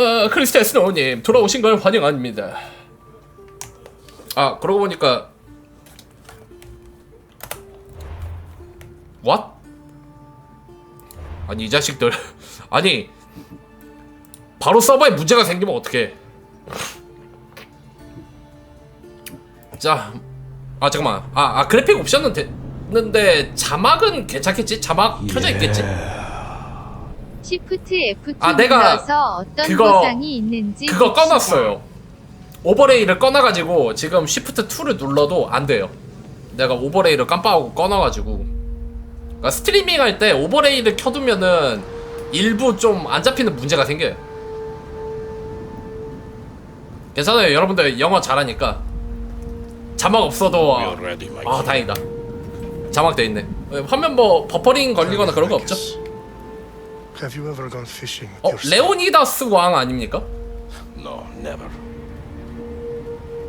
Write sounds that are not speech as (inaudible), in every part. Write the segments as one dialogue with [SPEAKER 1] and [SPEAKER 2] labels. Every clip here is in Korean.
[SPEAKER 1] 어, 크리스티안 스노우님 돌아오신 걸 환영합니다. 아 그러고 보니까 What? 아니 이 자식들 (laughs) 아니 바로 서버에 문제가 생기면 어떡해 자, 아 잠깐만 아, 아 그래픽 옵션은 됐는데 자막은 괜찮겠지? 자막 켜져 있겠지?
[SPEAKER 2] 시프트 F2
[SPEAKER 1] 아, 내가
[SPEAKER 2] 눌러서 어떤
[SPEAKER 1] 그거-
[SPEAKER 2] 보상이 있는지
[SPEAKER 1] 그거
[SPEAKER 2] 봅시다.
[SPEAKER 1] 꺼놨어요. 오버레이를 꺼놔가지고 지금 Shift 2를 눌러도 안 돼요. 내가 오버레이를 깜빡하고 꺼놔가지고. 그러니까 스트리밍 할 때 오버레이를 켜두면은 일부 좀 안 잡히는 문제가 생겨요. 괜찮아요. 여러분들 영어 잘하니까 자막 없어도
[SPEAKER 3] We are ready, my
[SPEAKER 1] 아. 다행이다. 자막 돼 있네. 화면 뭐 버퍼링 걸리거나 그런 거 없죠?
[SPEAKER 4] Have you ever gone fishing
[SPEAKER 1] 어
[SPEAKER 4] your son?
[SPEAKER 1] 레오니다스 왕 아닙니까?
[SPEAKER 3] No, never.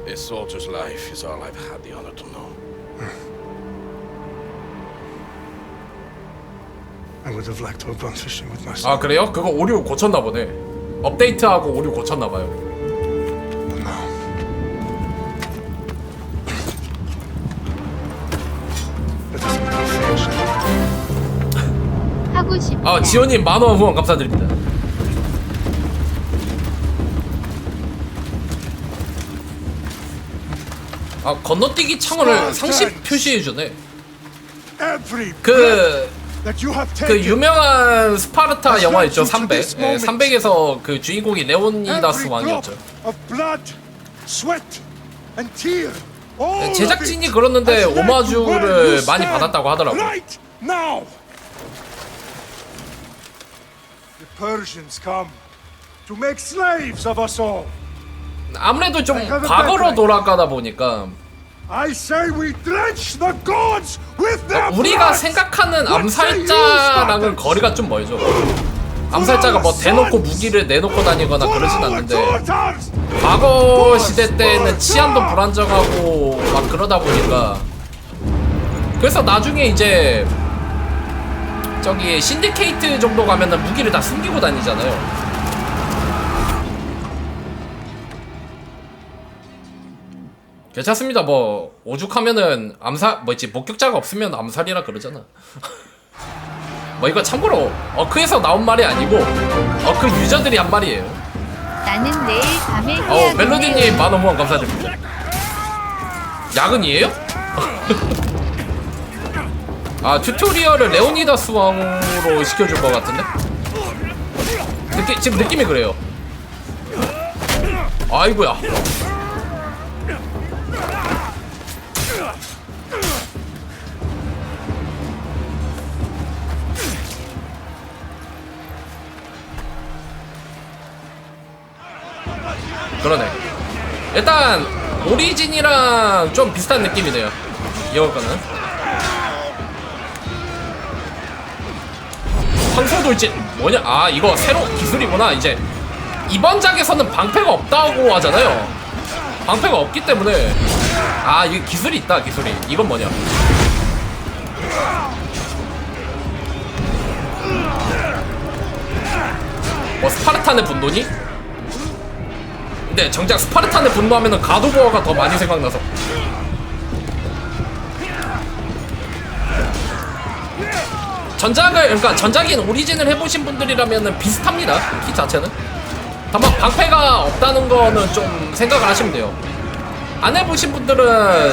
[SPEAKER 3] A soldier's life is all I've had the honor to know.
[SPEAKER 4] I would have liked to have gone fishing with my son.
[SPEAKER 1] 아 그래요? 그거 오류 고쳤나 보네. 업데이트하고 오류 고쳤나 봐요.
[SPEAKER 2] 하고 싶다.
[SPEAKER 1] 아 지호님 만원 후원 감사드립니다. 아 건너뛰기 창을 상시 표시해 주네.
[SPEAKER 4] Every
[SPEAKER 1] 그그 유명한 스파르타 영화 있죠 300. 예, 300에서 그 주인공이 레오니다스 왕이었죠. 네, 제작진이 그러는데 오마주를 많이 받았다고 하더라고요.
[SPEAKER 4] Right now. The Persians come to make slaves of us all.
[SPEAKER 1] 아무래도 좀 과거로 돌아가다 보니까
[SPEAKER 4] I say we drench the gods with their
[SPEAKER 1] 우리가
[SPEAKER 4] blood.
[SPEAKER 1] 생각하는 암살자랑은? 거리가 좀 멀죠. 암살자가 뭐 대놓고 무기를 내놓고 다니거나 그러진 않는데. 과거 시대 때는 치안도 불안정하고 막 그러다 보니까 그래서 나중에 이제 저기 신디케이트 정도 가면은 무기를 다 숨기고 다니잖아요. 괜찮습니다. 뭐 오죽하면은 암살 뭐지 목격자가 없으면 암살이라 그러잖아. (laughs) 뭐 이거 참고로 어크에서 나온 말이 아니고 어크 유저들이 한 말이에요.
[SPEAKER 2] 나는 내일 밤에
[SPEAKER 1] 어 멜로디님 만원 후원 감사드립니다. 야근이에요? (laughs) 아 튜토리얼을 레오니다스 왕으로 시켜줄 것 같은데? 느끼, 지금 느낌이 그래요. 아이고야. 그러네. 일단 오리진이랑 좀 비슷한 느낌이네요. 이거 거는. 황소 돌진 뭐냐? 아 이거 새로 기술이구나. 이제 이번 작에서는 방패가 없다고 하잖아요. 방패가 없기 때문에 아 이게 기술이 있다 기술이. 이건 뭐냐? 뭐 스파르탄의 분노니? 근데 정작 스파르탄에 분노하면은 가도보어가 더 많이 생각나서 전작을 그러니까 전작인 오리진을 해보신 분들이라면은 비슷합니다 키 자체는 다만 방패가 없다는 거는 좀 생각을 하시면 돼요 안 해보신 분들은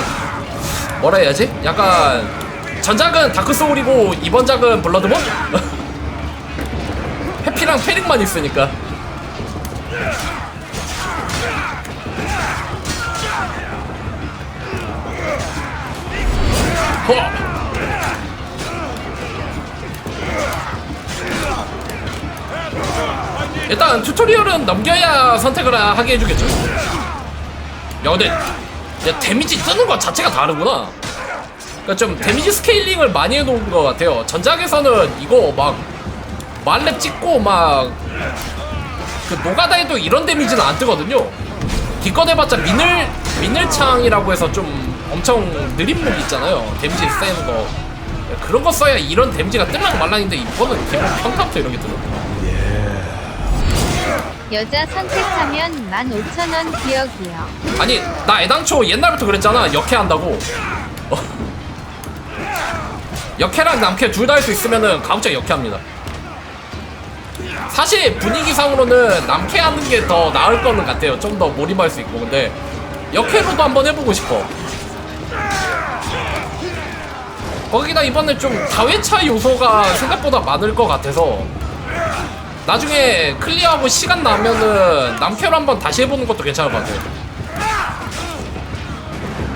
[SPEAKER 1] 뭐라 해야지? 약간 전작은 다크소울이고 이번 작은 블러드본? (laughs) 해피랑 페릭만 있으니까 허! 일단 튜토리얼은 넘겨야 선택을 하게 해주겠죠. 야 근데 야, 데미지 뜨는 것 자체가 다르구나. 그러니까 좀 데미지 스케일링을 많이 해놓은 것 같아요. 전작에서는 이거 막 말렙 찍고 막 그 노가다에도 이런 데미지는 안 뜨거든요. 기껏 해봤자 미늘 미늘창이라고 해서 좀 엄청 느린 무기 있잖아요. 데미지 세는 거 그런 거 써야 이런 데미지가 뜰랑 말랑인데 이거는 기본 평타부터 이렇게 들어.
[SPEAKER 2] 여자 선택하면 15,000원 기억이요.
[SPEAKER 1] 아니 나 애당초 옛날부터 그랬잖아. 역해한다고. 어. 역해랑 남캐 둘 다 할 수 있으면은 가급적 역해합니다. 사실 분위기상으로는 남캐 하는 게 더 나을 거는 같아요. 좀 더 몰입할 수 있고. 근데 역해로도 한번 해보고 싶어. 거기다 이번에 좀 다회차 요소가 생각보다 많을 것 같아서 나중에 클리어하고 시간 나면은 남캐로 한번 다시 해보는 것도 괜찮을 것 같아요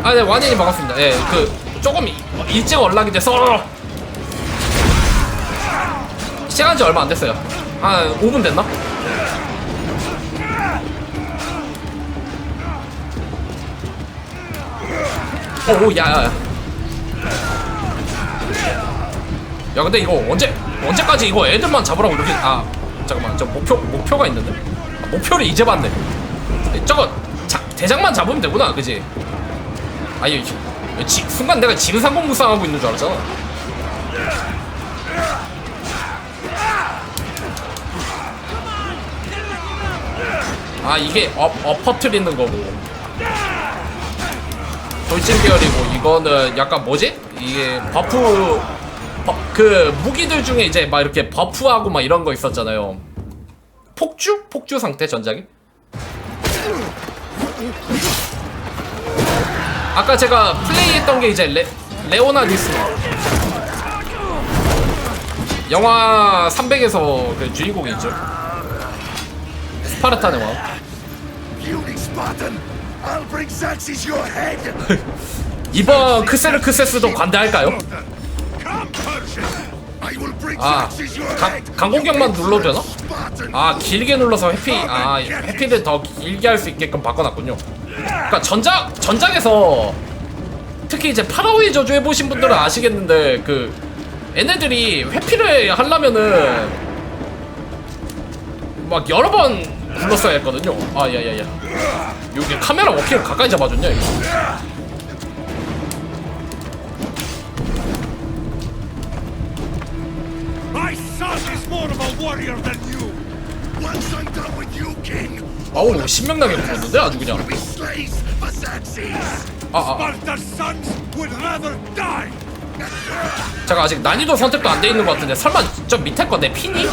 [SPEAKER 1] 아, 네, 완인이 반갑습니다. 예, 그, 조금 이- 일찍 연락이 돼서. 시간이 지 얼마 안 됐어요. 한 5분 됐나? 오, 오, 야, 야. 야. 야, 근데 이거 언제, 언제까지 이거 애들만 잡으라고 이렇게, 아, 잠깐만, 저 목표, 목표가 있는데? 아, 목표를 이제 봤네. 저거, 자, 대장만 잡으면 되구나, 그지? 아니 지, 순간 내가 지금상공 무쌍하고 있는 줄 알았잖아 아 이게 엎, 엎어트리는 거고 돌진 계열이고 이거는 약간 뭐지? 이게 버프 버, 그 무기들 중에 이제 막 이렇게 버프하고 막 이런 거 있었잖아요 폭주? 폭주 상태 전작이? 아까 제가 플레이했던 게 이제 레, 레오나 디스 영화 300에서 그 주인공이 있죠 왕
[SPEAKER 4] your head! (laughs)
[SPEAKER 1] 이번 크세르크세스도 관대할까요? 아, 강! 강공격만 눌러도 되나? 아 길게 눌러서 회피 아 회피를 더 길게 할 수 있게끔 바꿔놨군요. 그러니까 전작 전작에서 특히 이제 파라오의 저주 해보신 분들은 아시겠는데 그 얘네들이 회피를 하려면은 막 여러 번 눌렀어야 했거든요. 아 야야야. 여기 카메라 워킹을 가까이 잡아줬냐 이거
[SPEAKER 4] warrior than you! Once I'm done with you, king,
[SPEAKER 1] 아우 신명나게 불었는데 아주 그냥
[SPEAKER 4] we Xerxes!
[SPEAKER 1] 아 아
[SPEAKER 4] Sparta's sons would rather die!
[SPEAKER 1] 제가 아직 난이도 선택도 안 돼 있는 것 같은데 설마 저 밑에 거 내 피니?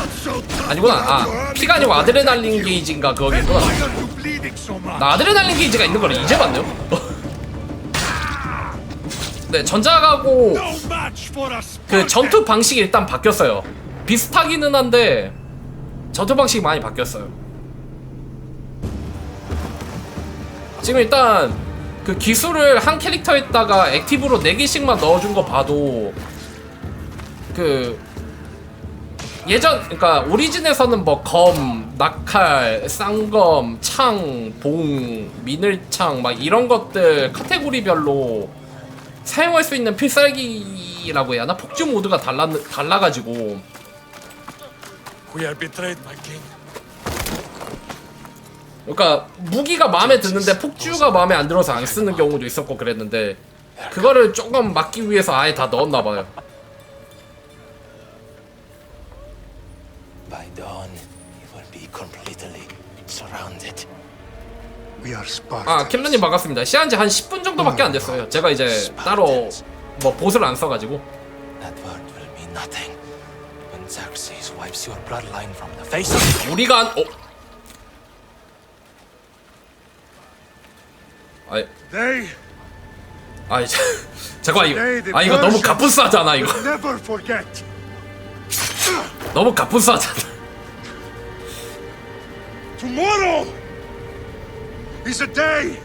[SPEAKER 1] 아니구나 아 피가 아니고 아드레날린 게이지인가 그거겠구나? 나 아드레날린 게이지가 있는 걸 이제 봤네요 네 전작하고 그! 전투 방식이 일단 바뀌었어요 비슷하기는 한데 전투 방식이 많이 바뀌었어요 지금 일단 그 기술을 한 캐릭터에다가 액티브로 4개씩만 넣어준 거 봐도 그 예전 그러니까 오리진에서는 뭐 검, 낙칼, 쌍검, 창, 봉, 미늘창 막 이런 것들 카테고리별로 사용할 수 있는 필살기라고 해야 하나? 폭주 모드가 달라, 달라가지고
[SPEAKER 3] We are betrayed, my king.
[SPEAKER 1] 그러니까 무기가 마음에 드는데 폭주가 마음에 안 들어서 안 쓰는 경우도 있었고 그랬는데 그거를 조금 막기 위해서 아예 다 넣었나 봐요
[SPEAKER 5] By dawn, you will be completely surrounded.
[SPEAKER 4] We are Spartans.
[SPEAKER 1] 아 캠런님 반갑습니다 시한지 한 10분 정도밖에 안 됐어요 제가 이제 따로 뭐 보스를 안 써가지고
[SPEAKER 5] Wipes your bloodline from the face of
[SPEAKER 1] 우리가 한 어? 아이
[SPEAKER 4] They,
[SPEAKER 1] 아이 자, 잠깐 이거 아 이거 너무 가뿐싸잖아 이거
[SPEAKER 4] never forget.
[SPEAKER 1] 너무 가뿐싸잖아
[SPEAKER 4] Tomorrow is a day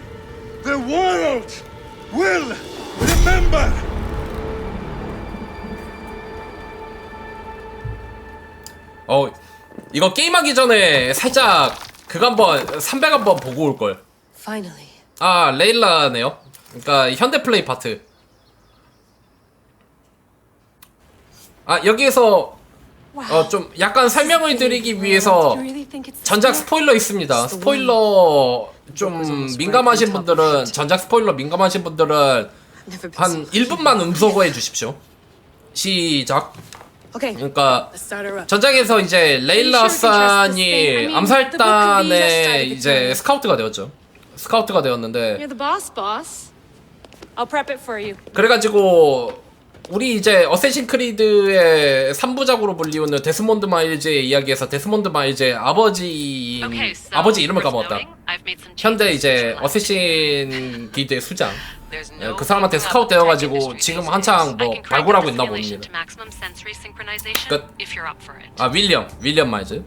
[SPEAKER 4] the world will remember.
[SPEAKER 1] 어 이거 게임하기 전에 살짝 그거 한번 300 한번 보고 올 걸.
[SPEAKER 6] Finally.
[SPEAKER 1] 아 레일라네요. 그러니까 현대 플레이 파트. 아 여기에서 어 좀 약간 설명을 드리기 위해서 전작 스포일러 있습니다. 스포일러 좀 민감하신 분들은 전작 스포일러 민감하신 분들은 한 1분만 (laughs) 음소거 해 주십시오. 시작.
[SPEAKER 6] Okay,
[SPEAKER 1] 그러니까. 전작에서 이제 레일라 산이 암살단의 이제 스카우트가 되었죠. 스카우트가 되었는데. 그래가지고 우리 이제 어쌔신 크리드의 3부작으로 불리우는 데스몬드 마일즈의 이야기에서 데스몬드 마일즈의 아버지 아버지 이름을 까먹었다.
[SPEAKER 7] noting, I've made some
[SPEAKER 1] 현대
[SPEAKER 7] changes
[SPEAKER 1] 이제 어쌔신 (laughs) 기드의 수장 예, 그 사람한테
[SPEAKER 7] with
[SPEAKER 1] 되어가지고 지금 한창 뭐 발굴하고 있나 봅니다. 끝. 아 윌리엄 윌리엄 마일즈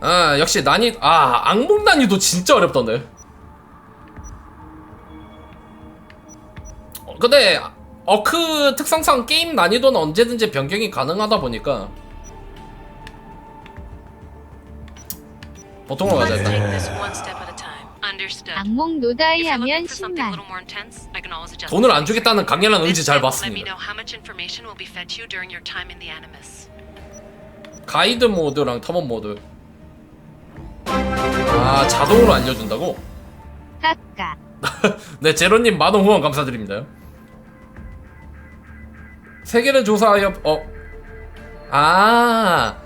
[SPEAKER 1] 아 역시 난이 아 악몽 난이도 진짜 어렵던데 어, 근데 어크 특성상 게임 난이도는 언제든지 변경이 가능하다 보니까 보통으로 가자 일단
[SPEAKER 2] 악몽 노다이 하면
[SPEAKER 7] for something a
[SPEAKER 2] 10만.
[SPEAKER 7] little more intense, I can always adjust
[SPEAKER 1] 돈을 안. 주겠다는 강렬한 의지 잘 봤습니다. 가이드 모드랑 탐험 모드 아 자동으로 알려준다고?
[SPEAKER 2] 까까.
[SPEAKER 1] 네, 제로님 만원 후원 감사드립니다. 세계를 조사하여 어, 아,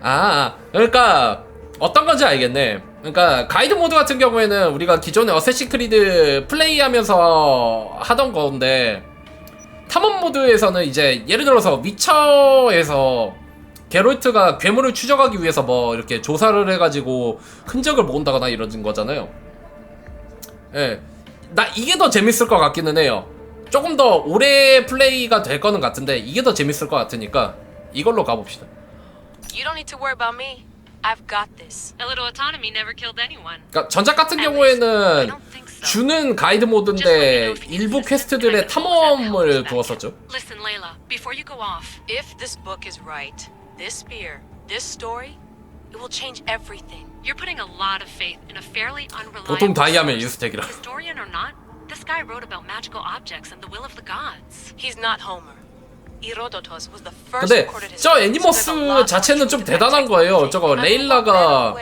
[SPEAKER 1] 아, 그러니까 어떤 건지 알겠네. 그러니까 가이드 모드 같은 경우에는 우리가 기존에 어쌔신 크리드 플레이하면서 하던 건데 탐험 모드에서는 이제 예를 들어서 위쳐에서 게롤트가 괴물을 추적하기 위해서 뭐 이렇게 조사를 해가지고 흔적을 모은다거나 이런 거잖아요. 예. 나 이게 더 재밌을 것 같기는 해요. 조금 더 오래 플레이가 될 거는 같은데 이게 더 재밌을 것 같으니까 이걸로 가봅시다.
[SPEAKER 8] You don't need to worry about me. I've got this.
[SPEAKER 7] A little autonomy never killed anyone.
[SPEAKER 1] 그러니까 전작 같은
[SPEAKER 7] At least, I
[SPEAKER 1] 경우에는
[SPEAKER 7] don't think so.
[SPEAKER 1] 주는 가이드 모드인데 일부 퀘스트들의 탐험을 두었었죠.
[SPEAKER 7] Listen, Layla, before you go off,
[SPEAKER 8] If this book is right, this spear, this story, it will change everything.
[SPEAKER 7] you're putting a lot of faith in a fairly unreliable
[SPEAKER 1] 보통 다이아면
[SPEAKER 7] source.
[SPEAKER 1] 유스택이라.
[SPEAKER 7] Historian or not, this guy wrote about magical objects and the will of the gods.
[SPEAKER 8] He's not Homer.
[SPEAKER 1] 근데 저 애니머스 자체는 좀 대단한 거예요. 저거. 레일라가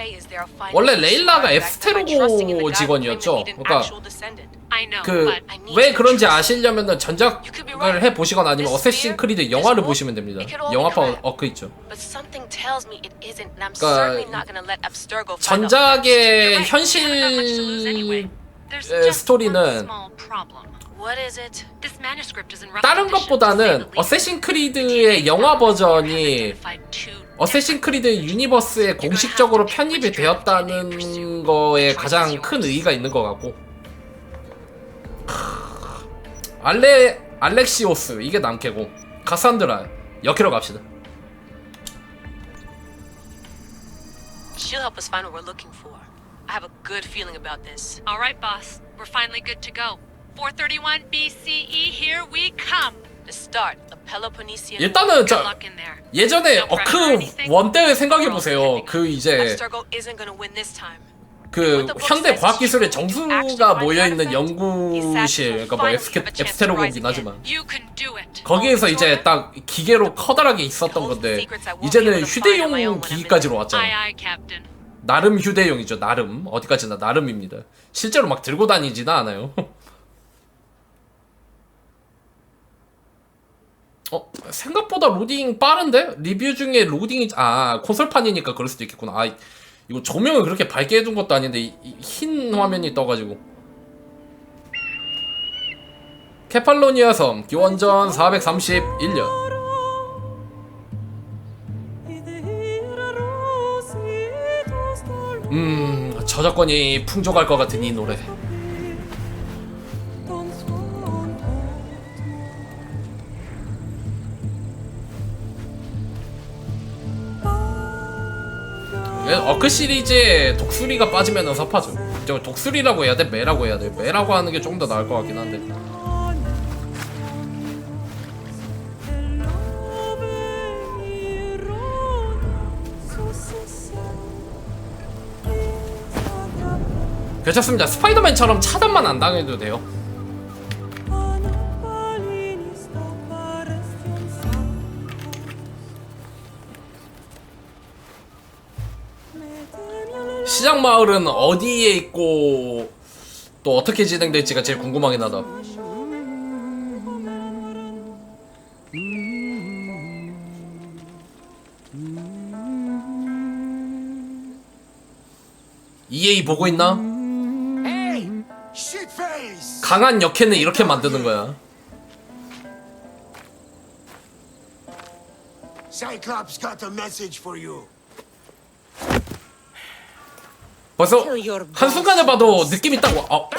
[SPEAKER 1] 원래 레일라가
[SPEAKER 8] that
[SPEAKER 1] 직원이었죠. 그러니까
[SPEAKER 8] actual descendant.
[SPEAKER 7] I know,
[SPEAKER 1] 그
[SPEAKER 7] but I need
[SPEAKER 1] 왜
[SPEAKER 7] you to
[SPEAKER 1] 그런지 아시려면은 전작을 해 보시거나 아니면 어쌔신 크리드 영화를 보시면 됩니다. 영화판 어크 있죠. 그러니까. 전작의. 현실 스토리는
[SPEAKER 7] small problem.
[SPEAKER 8] What is it?
[SPEAKER 7] This manuscript is in rough
[SPEAKER 1] 다른 것보다는. 어쌔신 크리드의 영화 버전이 어쌔신 크리드 유니버스에 공식적으로 편입이 되었다는 거에 가장 큰 의의가 있는 것 같고 알레 알렉시오스 이게 남캐고 카산드라 여기로 갑시다.
[SPEAKER 8] She'll help us find what we're looking for. I have a good feeling about this.
[SPEAKER 7] All right, boss. We're finally good to go. 431 BCE, here we come.
[SPEAKER 8] The start of Peloponnesian
[SPEAKER 1] 일단은
[SPEAKER 7] Good
[SPEAKER 1] 저
[SPEAKER 7] luck in there.
[SPEAKER 1] 예전에 어크 원 때 생각해 보세요. 그 이제
[SPEAKER 8] Abstergo isn't gonna win this time.
[SPEAKER 1] 그 현대 과학 기술의 정수가 모여 있는 연구실 그러니까 뭐 앱스케, 앱스테로고긴 하지만
[SPEAKER 7] You can do it.
[SPEAKER 1] 거기에서 이제 딱 기계로 커다랗게 있었던 건데 이제는 휴대용 기기까지로 왔잖아.
[SPEAKER 7] Aye, aye, Captain.
[SPEAKER 1] 나름 휴대용이죠. 나름 어디까지나 나름입니다. 실제로 막 들고 다니지는 않아요. (laughs) 어 생각보다 로딩 빠른데 리뷰 중에 로딩이 아 콘솔판이니까 그럴 수도 있겠구나. 아 이거 조명을 그렇게 밝게 해둔 것도 아닌데 이- 이 흰 화면이 떠가지고. 케팔로니아 섬 기원전 431년. 음 저작권이 풍족할 것 같은 이 노래. 어크 시리즈에 독수리가 빠지면 섭하죠. 저 독수리라고 해야 돼? 매라고 해야 돼? 매라고 하는 게 조금 더 나을 것 같긴 한데. 괜찮습니다. 스파이더맨처럼 차단만 안 당해도 돼요. 시장 마을은 어디에 있고 또 어떻게 진행될지가 제일 궁금하긴 하다. EA 보고 있나? 강한 역해는 이렇게 만드는 거야.
[SPEAKER 4] Cyclops got a message for you.
[SPEAKER 1] 벌써 한 순간에 봐도 느낌이 딱 와. 어.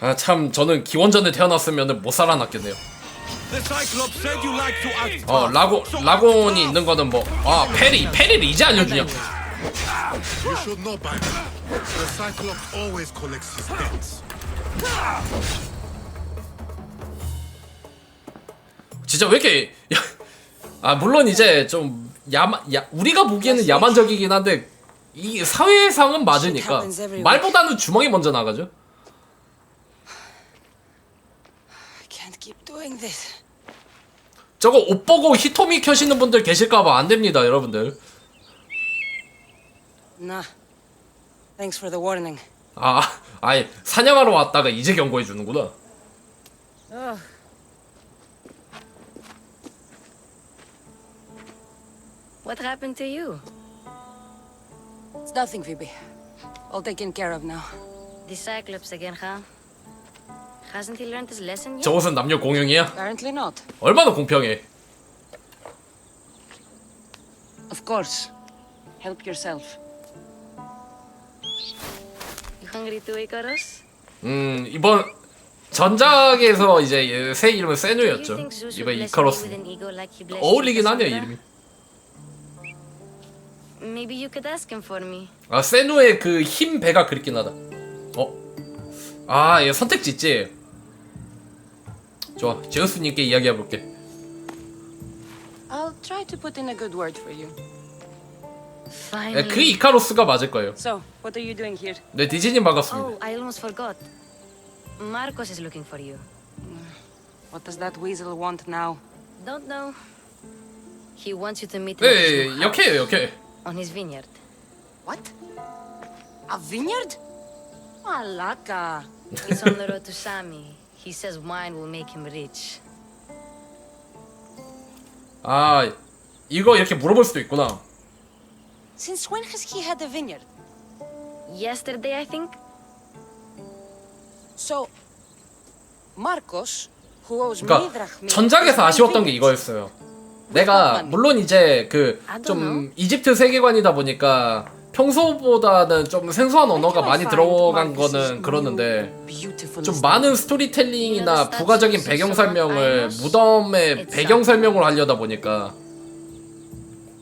[SPEAKER 1] 아, 참, 저는 기원전에 태어났으면 못 살아났겠네요. 어. 라고, 라곤이 있는 거는 뭐, 아, 페리, 페리를 이제 알려주냐. 진짜 왜 이렇게, 야, 아, 물론 이제 좀, 야만, 야, 우리가 보기에는 야만적이긴 한데, 이 사회상은 맞으니까, 말보다는 주먹이 먼저 나가죠. 저거 옷 보고 히토미 켜시는 분들 계실까봐 안 됩니다, 여러분들.
[SPEAKER 8] Nah. Thanks for the warning.
[SPEAKER 1] 아, 아예 사냥하러 왔다가 이제 경고해 주는구나.
[SPEAKER 8] What happened to you? It's nothing, Phoebe. All taken care of now.
[SPEAKER 9] The Cyclops again, huh? Hasn't he learned his lesson yet?
[SPEAKER 1] 저것은 남녀 공용이야?
[SPEAKER 8] Apparently not.
[SPEAKER 1] 얼마나 공평해.
[SPEAKER 8] Of course. Help yourself.
[SPEAKER 9] You hungry too, Icarus?
[SPEAKER 1] 음, 이번 전작에서 이제 얘새 이름은
[SPEAKER 9] You
[SPEAKER 1] 세누였죠.
[SPEAKER 9] think Zeus would
[SPEAKER 1] 이번
[SPEAKER 9] bless me
[SPEAKER 1] 이카로스.
[SPEAKER 9] with an ego like he blessed
[SPEAKER 1] 어울리긴 하네요,
[SPEAKER 9] Cassandra?
[SPEAKER 1] 이름이.
[SPEAKER 9] Maybe you could ask him for me.
[SPEAKER 1] 아, 세누의 그 흰 배가 그립긴 하다. 어? 아, 얘 선택지 있지? 좋아, 제우스님께 이야기해볼게.
[SPEAKER 8] I'll try to put in a good word for you.
[SPEAKER 1] 예,
[SPEAKER 9] Finally.
[SPEAKER 1] 그 이카로스가 맞을 거예요.
[SPEAKER 8] So, what are you doing here?
[SPEAKER 1] 네, 디즈님 반갑습니다.
[SPEAKER 9] Oh, I almost forgot. Marcos is looking for you.
[SPEAKER 8] What does that weasel want now?
[SPEAKER 9] Don't know. He wants you to meet him
[SPEAKER 1] 네,
[SPEAKER 9] at his
[SPEAKER 1] 예,
[SPEAKER 9] new
[SPEAKER 1] 역해요, 역해.
[SPEAKER 9] On his vineyard.
[SPEAKER 8] What? A vineyard? Malaka.
[SPEAKER 9] It's on the road to Sami. He says wine will make him rich.
[SPEAKER 1] 아, 이거 이렇게 물어볼 수도 있구나.
[SPEAKER 8] Since when has he had a vineyard?
[SPEAKER 9] Yesterday, I think.
[SPEAKER 8] So, Marcos, who owes me
[SPEAKER 1] 그러니까
[SPEAKER 8] drachmi,
[SPEAKER 1] 전작에서 아쉬웠던 게. 이거였어요. 내가 물론 이제 그
[SPEAKER 9] I don't
[SPEAKER 1] 좀
[SPEAKER 9] know.
[SPEAKER 1] 이집트 세계관이다 보니까 평소보다는 좀 생소한 언어가 많이 들어간 거는 그러는데
[SPEAKER 8] Beautiful
[SPEAKER 1] 좀. 많은 스토리텔링이나 부가적인 배경 설명을 무덤의 배경 설명으로 하려다 보니까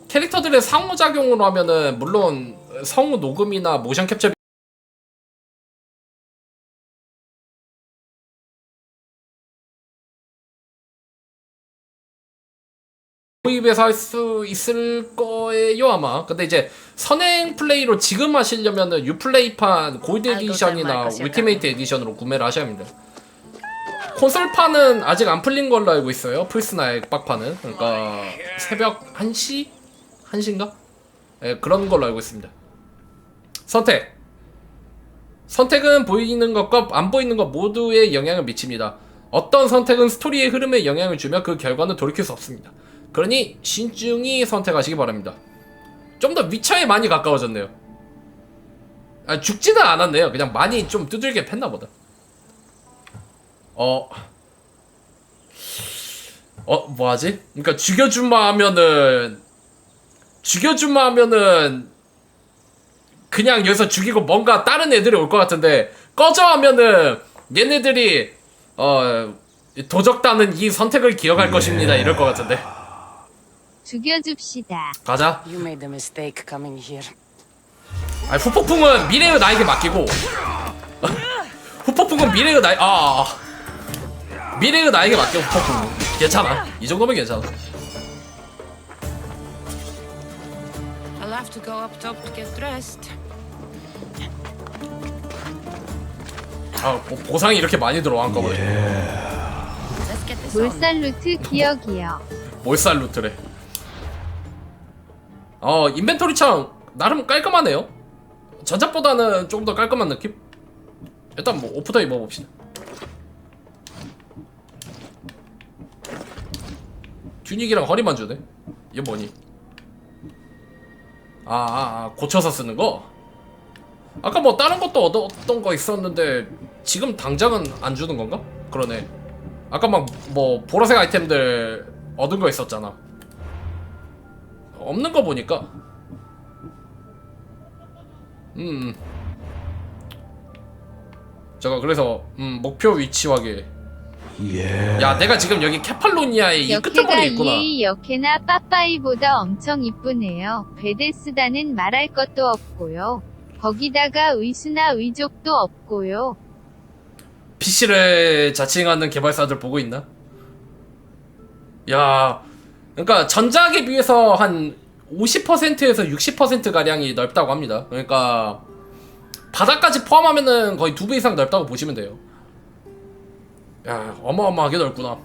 [SPEAKER 1] 캐릭터들의 상호작용으로 하면은 물론 성우 녹음이나 모션 캡처 도입해서 할 수 있을 거예요 아마 근데 이제 선행 플레이로 지금 하시려면은 유플레이판 골드
[SPEAKER 9] 알고
[SPEAKER 1] 에디션이나 울티메이트 에디션으로 구매를 하셔야 합니다 콘솔판은 아직 안 풀린 걸로 알고 있어요 플스나 엑박판은 그러니까 새벽 1시? 1시인가? 예, 그런 걸로 알고 있습니다 선택 선택은 보이는 것과 안 보이는 것 모두에 영향을 미칩니다. 어떤 선택은 스토리의 흐름에 영향을 주며 그 결과는 돌이킬 수 없습니다. 그러니 신중히 선택하시기 바랍니다. 좀 더 위쳐에 많이 가까워졌네요. 아, 죽지는 않았네요. 그냥 많이 좀 두들겨 팼나 보다. 어. 어, 뭐하지? 그러니까 죽여주마 하면은 죽여주마 하면은 그냥 여기서 죽이고 뭔가 다른 애들이 올 것 같은데 꺼져 하면은 얘네들이 어 도적다는 이 선택을 기억할 것입니다 이럴 것 같은데
[SPEAKER 2] 죽여줍시다.
[SPEAKER 1] 가자
[SPEAKER 8] You made a mistake coming here.
[SPEAKER 1] 아니 후폭풍은 미래의 나에게 맡기고 (laughs) 후폭풍은 미래의 나에 아 아. 미래의 나에게 맡겨 후폭풍 괜찮아 이 정도면 괜찮아
[SPEAKER 8] I'll have to go up top to get dressed.
[SPEAKER 1] 아 보- 보상이 이렇게 많이
[SPEAKER 9] Let's get this on.
[SPEAKER 2] 몰살 루트 기억이요.
[SPEAKER 1] 몰살 루트래 어 인벤토리 창 나름 깔끔하네요. 전작보다는 조금 더 깔끔한 느낌? 일단 뭐 옷부터 입어봅시다. 튜닉이랑 허리만 주네 이게 뭐니? 아, 아, 아 고쳐서 쓰는 거? 아까 뭐 다른 것도 얻었던 거 있었는데 지금 당장은 안 주는 건가? 그러네. 아까 막 뭐 보라색 아이템들 얻은 거 있었잖아 없는 거 보니까 음 제가 그래서 음 목표 위치 확인 야 내가 지금 여기 케팔로니아의 이 끝머리에 있구나
[SPEAKER 2] 이 역해나 빠빠이보다 엄청 이쁘네요. 베데스다는 말할 것도 없고요. 거기다가 의수나 의족도 없고요.
[SPEAKER 1] PC를 자칭하는 개발사들 보고 있나? 야, 그러니까 전작에 비해서 한 50%에서 60% 가량이 넓다고 합니다. 그러니까 바닥까지 포함하면은 거의 두 배 이상 넓다고 보시면 돼요. 야, 어마어마하게 넓구나.